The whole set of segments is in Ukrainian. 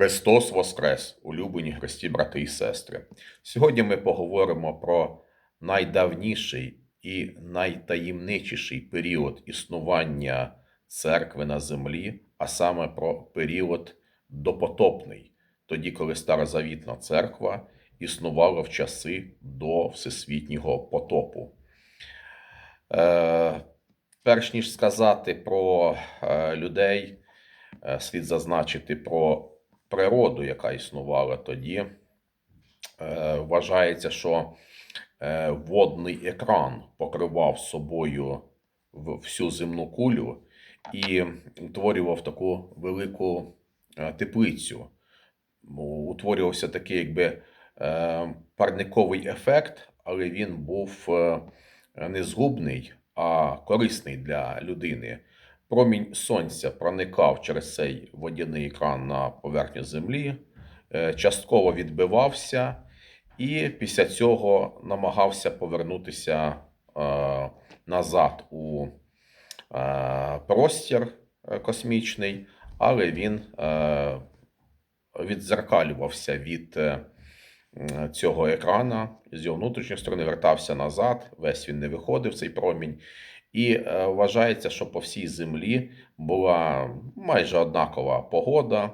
Христос Воскрес, улюблені Христі, брати і сестри. Сьогодні ми поговоримо про найдавніший і найтаємничіший період існування церкви на землі, а саме про період допотопний, тоді, коли Старозавітна церква існувала в часи до Всесвітнього потопу. Е, перш ніж сказати про е, людей, е, слід зазначити про природу, яка існувала тоді. Е, Вважається, що е, водний екран покривав собою всю земну кулю і утворював таку велику е, теплицю. Утворювався такий якби парниковий ефект, але він був не згубний, а корисний для людини. Промінь сонця проникав через цей водяний екран на поверхню землі, е, частково відбивався, і після цього намагався повернутися е, назад у е, простір космічний, але він відзеркалювався від цього екрана з його внутрішньої сторони, вертався назад, весь він не виходив цей промінь. І е, вважається, що по всій землі була майже однакова погода.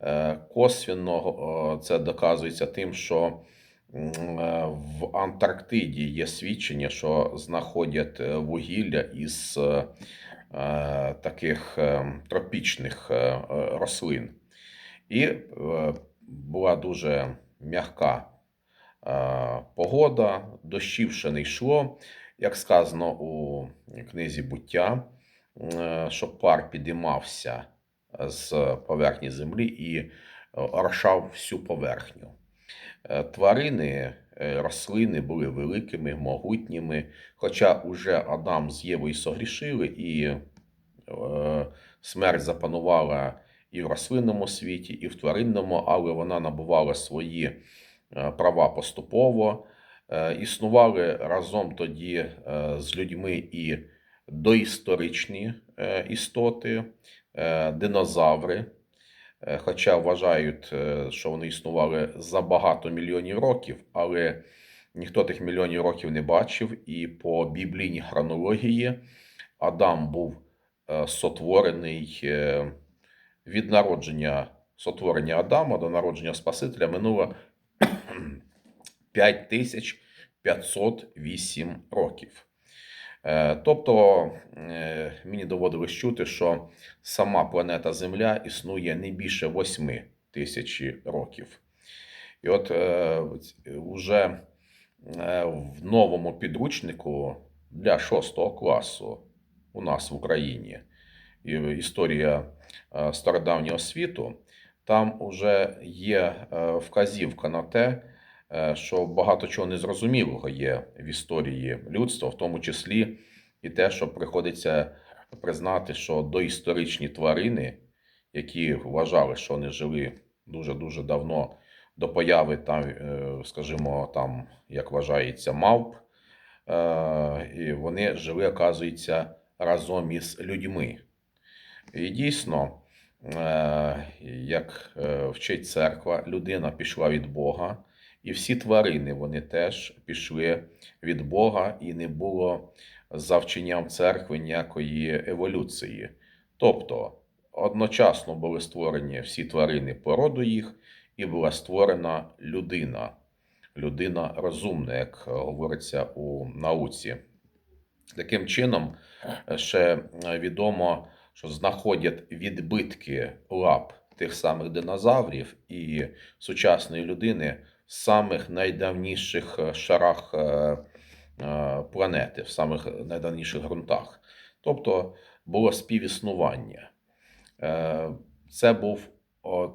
Е, Косвінно е, це доказується тим, що в Антарктиді є свідчення, що знаходять вугілля із таких тропічних рослин. І була дуже м'яка погода, дощів ще не йшло. Як сказано у книзі буття, е, що пар підіймався з поверхні землі і орошав всю поверхню. Е, Тварини, е, рослини були великими, могутніми, хоча уже Адам з Євою согрішили, і е, смерть запанувала і в рослинному світі, і в тваринному, але вона набувала свої е, права поступово. Е, Існували разом тоді е, з людьми і доісторичні е, істоти, динозаври. Хоча вважають, що вони існували за багато мільйонів років, але ніхто тих мільйонів років не бачив, і по біблійній хронології Адам був сотворений від народження сотворення Адама до народження Спасителя минуло 5508 років. Е, Тобто е, мені доводилось чути, що сама планета Земля існує не більше 8 тисяч років. І от е, вже е, в новому підручнику для 6 класу у нас в Україні історія стародавнього світу, там вже є вказівка на те, що багато чого незрозумілого є в історії людства, в тому числі і те, що приходиться признати, що доісторичні тварини, які вважали, що вони жили дуже-дуже давно до появи там, е, скажімо, там, як вважається, мавп, е, і вони жили, оказується, разом із людьми. І дійсно, е, як е, вчить церква, людина пішла від Бога, і всі тварини вони теж пішли від Бога, і не було за вченням церкви ніякої еволюції. Тобто одночасно були створені всі тварини породу їх, і була створена людина, людина розумна, як говориться у науці. Таким чином, ще відомо, що знаходять відбитки лап тих самих динозаврів і сучасної людини самих найдавніших е, шарах е, е, планети, в самих найдавніших ґрунтах. Тобто було співіснування. Це був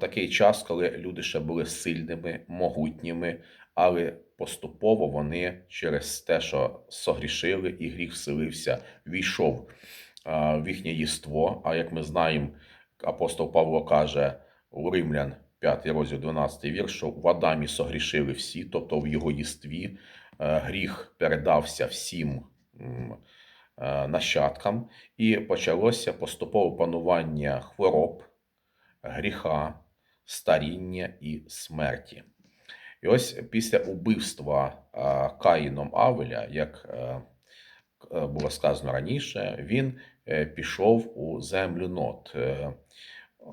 такий час, коли люди ще були сильними, могутніми, але поступово вони через те, що согрішили, і гріх вселився, війшов в їхнє єство. А як ми знаємо, апостол Павло каже у Римлян, 5 розділ 12 вірш, що в Адамі согрішили всі, тобто в його єстві е, гріх передався всім е, нащадкам, і почалося поступове панування хвороб, гріха, старіння і смерті. І ось після убивства е, Каїном Авеля, як було сказано раніше, він пішов у землю Нот. Е,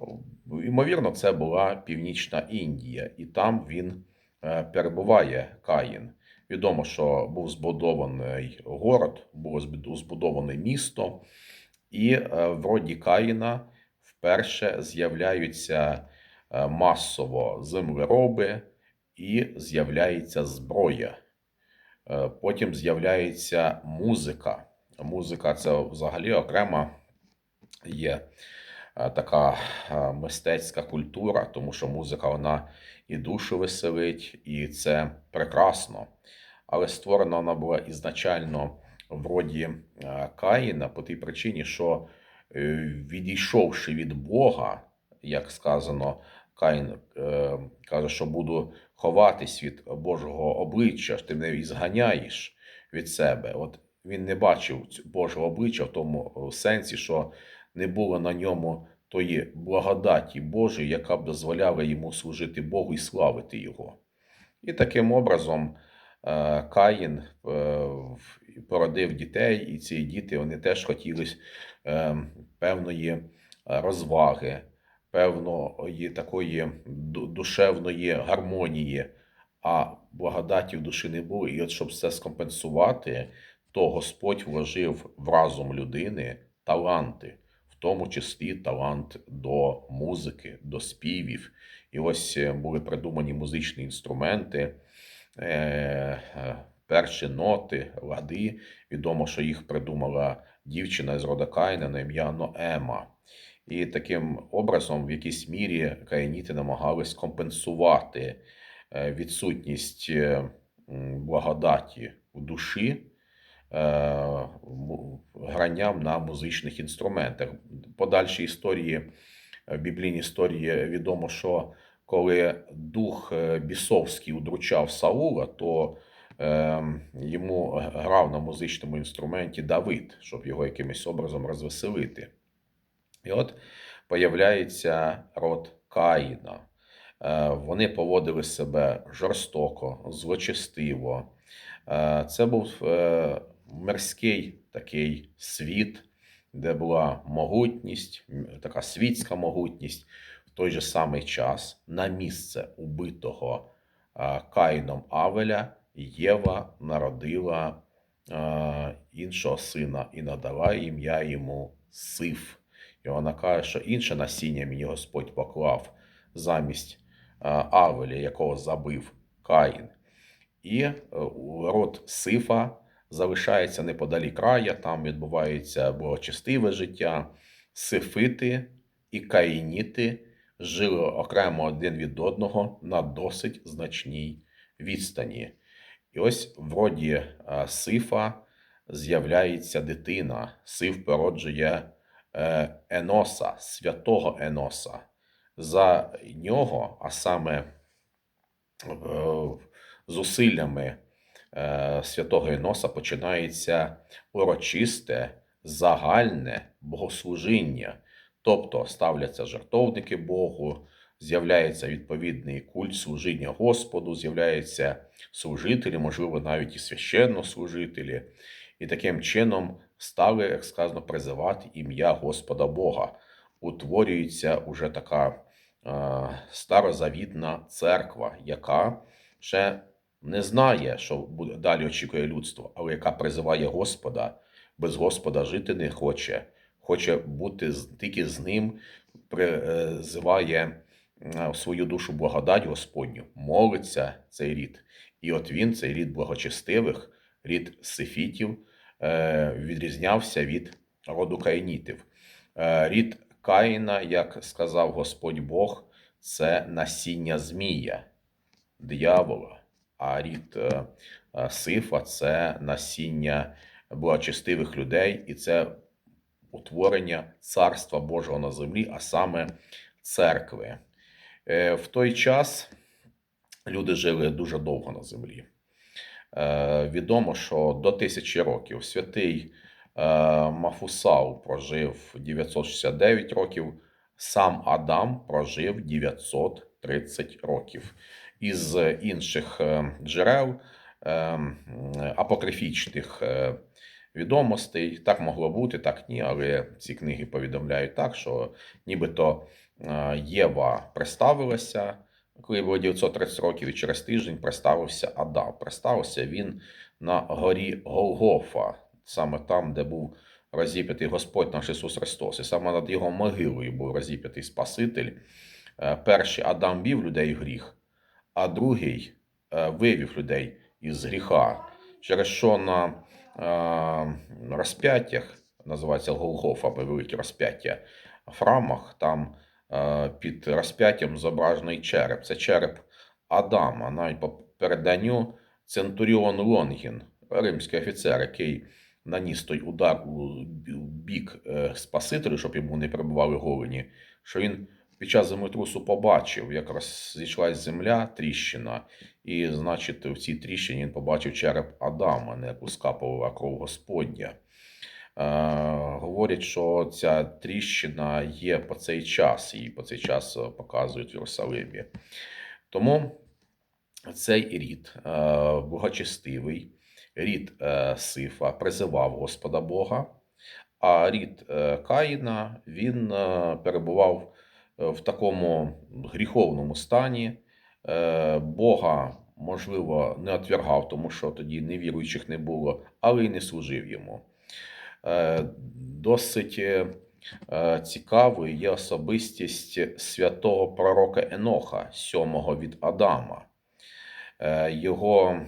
Ймовірно, це була Північна Індія, і там він е, перебуває Каїн. Відомо, що був збудований город, було збудоване місто, і е, в роді Каїна вперше з'являються е, масово землероби і з'являється зброя. Потім з'являється музика. Музика це взагалі окрема є така е, мистецька культура, тому що музика вона і душу веселить, і це прекрасно. Але створена вона була ізначально в роді е, Каїна по тій причині, що е, відійшовши від Бога, як сказано, Каїн е, каже, що буду ховатись від Божого обличчя, ти мене і зганяєш від себе. От він не бачив Божого обличчя в тому е, сенсі, що не було на ньому тої благодаті Божої, яка б дозволяла йому служити Богу і славити Його. І таким образом е, Каїн е, породив дітей, і ці діти вони теж хотіли е, певної розваги, певної такої душевної гармонії, а благодаті в душі не було. І от щоб це скомпенсувати, то Господь вложив в разум людини таланти, тому числі талант до музики, до співів. І ось е, були придумані музичні інструменти, е, е, перші ноти, лади. Відомо, що їх придумала дівчина з рода Каїна на ім'я Ноема. І таким образом, в якійсь мірі, каїніти намагались компенсувати відсутність благодаті в душі гранням на музичних інструментах. Подальші історії, е, біблійні історії відомо, що коли дух е, бісовський удручав Саула, то е, йому грав на музичному інструменті Давид, щоб його якимось образом розвеселити. І от появляється род Каїна. Е, Вони поводили себе жорстоко, злочестиво. Е, Це був е, мирський такий світ, де була могутність, така світська могутність. В той же самий час на місце убитого Каїном Авеля Єва народила іншого сина і надала ім'я йому Сиф. І вона каже, що інше насіння мені Господь поклав замість Авеля, якого забив Каїн. І е, род Сифа залишається неподалік края, там відбувається благочестиве життя. Сифити і каїніти жили окремо один від одного на досить значній відстані. І ось в роді е, Сифа з'являється дитина. Сиф породжує е, Еноса, святого Еноса. За нього, а саме е, зусиллями святого Еноса починається урочисте загальне богослужіння. Тобто ставляться жертовники Богу, з'являється відповідний культ служіння Господу, з'являються служителі, можливо, навіть і священнослужителі. І таким чином стали, як сказано, призивати ім'я Господа Бога. Утворюється уже така е, старозавітна церква, яка ще не знає, що далі очікує людство, але яка призиває Господа, без Господа жити не хоче, хоче бути тільки з ним, призиває свою душу благодать Господню, молиться цей рід. І от він, цей рід благочестивих, рід сифітів, е, відрізнявся від роду каїнітів. Е, Рід Каїна, як сказав Господь Бог, це насіння змія, диявола, а рід е, е, Сифа це насіння благочестивих людей, і це утворення Царства Божого на землі, а саме церкви. Е, В той час люди жили дуже довго на землі. Відомо, що до тисячі років святий Мафусау прожив 969 років, сам Адам прожив 930 років. Із інших е, джерел е, апокрифічних е, відомостей так могло бути, так ні, але ці книги повідомляють так, що нібито е, Єва представилася, коли було 930 років, і через тиждень представився Адам. Представився він на горі Голгофа, саме там, де був розіп'ятий Господь наш Ісус Христос. І саме над його могилою був розіп'ятий Спаситель. Е, Перший Адам вів людей гріх, а другий е, вивів людей із гріха. Через що на е, розп'яттях, називається Голгофа, або велике розп'яття, в храмах, там е, під розп'яттям зображений череп. Це череп Адама. Навіть по переданню Центуріон Лонгін, римський офіцер, який наніс той удар у бік Спасителю, щоб йому не прибували голені, що він під час землетрусу побачив, як розійшлась земля, тріщина, і, значить, в цій тріщині він побачив череп Адама, на яку скапувала кров Господня. Е, говорять, що ця тріщина є по цей час, і по цей час показують в Єрусалимі. Тому цей рід е, благочестивий, рід е, Сифа призивав Господа Бога, а рід Каїна він перебував в такому гріховному стані. Е, Бога, можливо, не отвергав, тому що тоді невіруючих не було, але й не служив йому. Е, Досить е, е, цікавою є особистість святого пророка Еноха, сьомого від Адама. Е, Його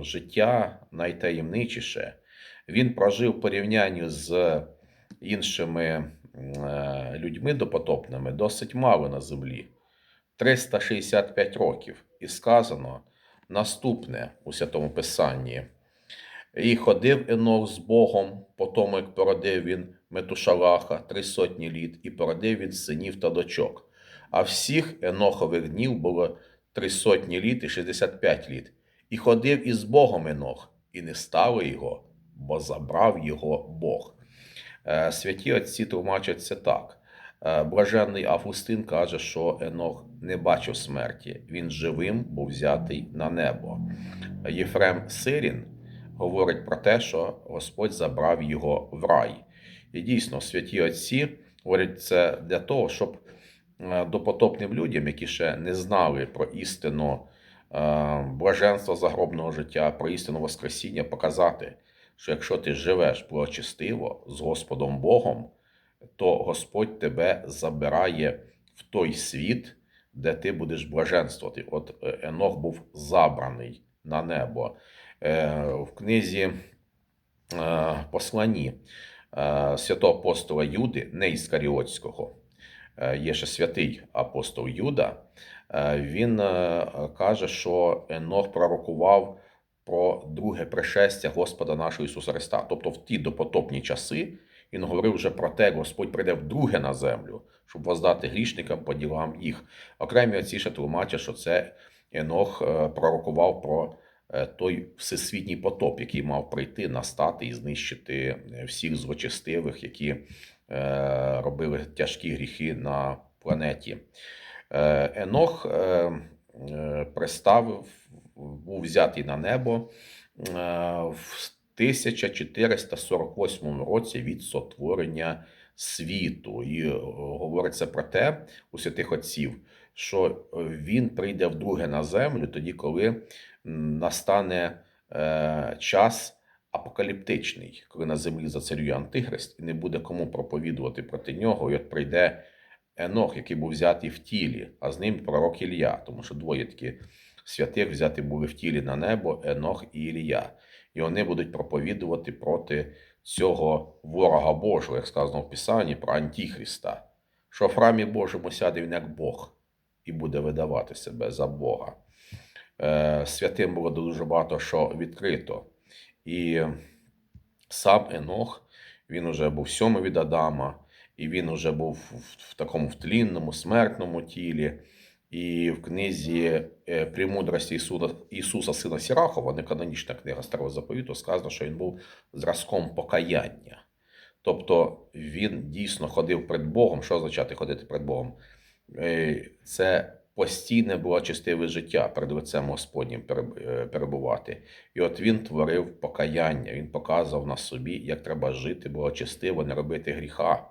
життя найтаємничіше. Він прожив в порівнянні з іншими е, людьми допотопними досить мало на землі 365 років. І сказано наступне у Святому Писанні. І ходив Енох з Богом, по тому, як породив він Метушалаха три сотні літ, і породив він синів та дочок. А всіх Енохових днів було три сотні літ і 65 літ. І ходив із Богом Енох, і не стало його, бо забрав його Бог. Е, Святі отці тлумачать це так. Е, Блаженний Августин каже, що Енох не бачив смерті, він живим був взятий на небо. Єфрем Сирін говорить про те, що Господь забрав його в рай. І дійсно, святі отці говорять це для того, щоб е, допотопним людям, які ще не знали про істину блаженства загробного життя, про істину Воскресіння, показати, що якщо ти живеш благочестиво з Господом Богом, то Господь тебе забирає в той світ, де ти будеш блаженствувати. От е, Енох був забраний на небо. Е, В книзі е, посланні е, святого апостола Юди, не Іскаріотського, є ще святий апостол Юда, він каже, що Енох пророкував про друге пришестя Господа нашого Ісуса Христа. Тобто в ті допотопні часи він говорив вже про те, Господь прийде вдруге на землю, щоб воздати грішникам по ділам їх. Окремі отці ще тлумачать, що це Енох е, пророкував про е, той всесвітній потоп, який мав прийти, настати і знищити е, всіх злочестивих, які робили тяжкі гріхи на планеті. Енох представив, був взятий на небо е, в 1448 році від сотворення світу. І е, говориться про те у святих отців, що е, він прийде вдруге на землю, тоді, коли настане час апокаліптичний, коли на землі зацарює Антихрист, і не буде кому проповідувати проти нього. І от прийде Енох, який був взятий в тілі, а з ним пророк Ілля, тому що двоє такі святих взяти були в тілі на небо Енох і Ілія. І вони будуть проповідувати проти цього ворога Божого, як сказано в Писанні про Антихриста, що в храмі Божому сяде він як Бог і буде видавати себе за Бога. Е, Святим було дуже багато що відкрито. І сам Енох, він уже був сьомий від Адама, і він уже був в такому втлінному, смертному тілі. І в книзі е, «Премудрості Ісуса, Ісуса Сина Сірахова, не канонічна книга Старого Заповіту, сказано, що він був зразком покаяння. Тобто він дійсно ходив перед Богом. Що означає ходити перед Богом? Е, Це постійне було чистиве життя перед лицем Господнім е, перебувати. І от він творив покаяння, він показував на собі, як треба жити, було чистиво, не робити гріха.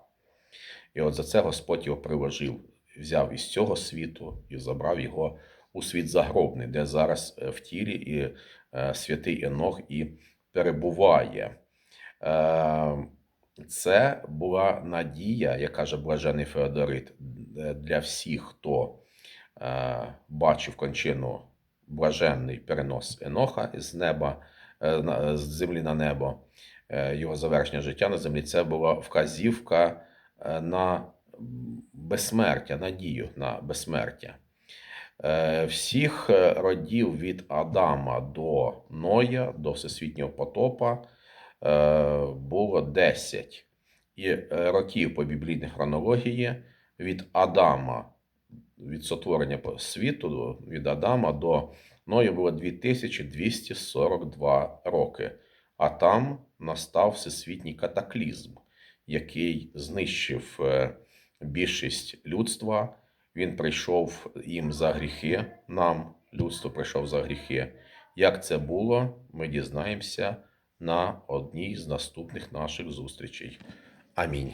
І от за це Господь його приложив, взяв із цього світу і забрав його у світ загробний, де зараз е, в тілі і е, святий Енох і перебуває. Е, Це була надія, як каже блажений Феодорит, для всіх, хто бачив кончину блаженний перенос Еноха з неба, з землі на небо, його завершення життя на землі. Це була вказівка на безсмертя, надію на безсмертя. Е, Всіх е, родів від Адама до Ноя, до всесвітнього потопа е, було 10. І років по біблійній хронології від Адама, від сотворення світу, від Адама до Ноя було 2242 роки. А там настав всесвітній катаклізм, який знищив більшість людства. Він прийшов їм за гріхи, нам, людство прийшов за гріхи. Як це було, ми дізнаємося на одній з наступних наших зустрічей. Амінь.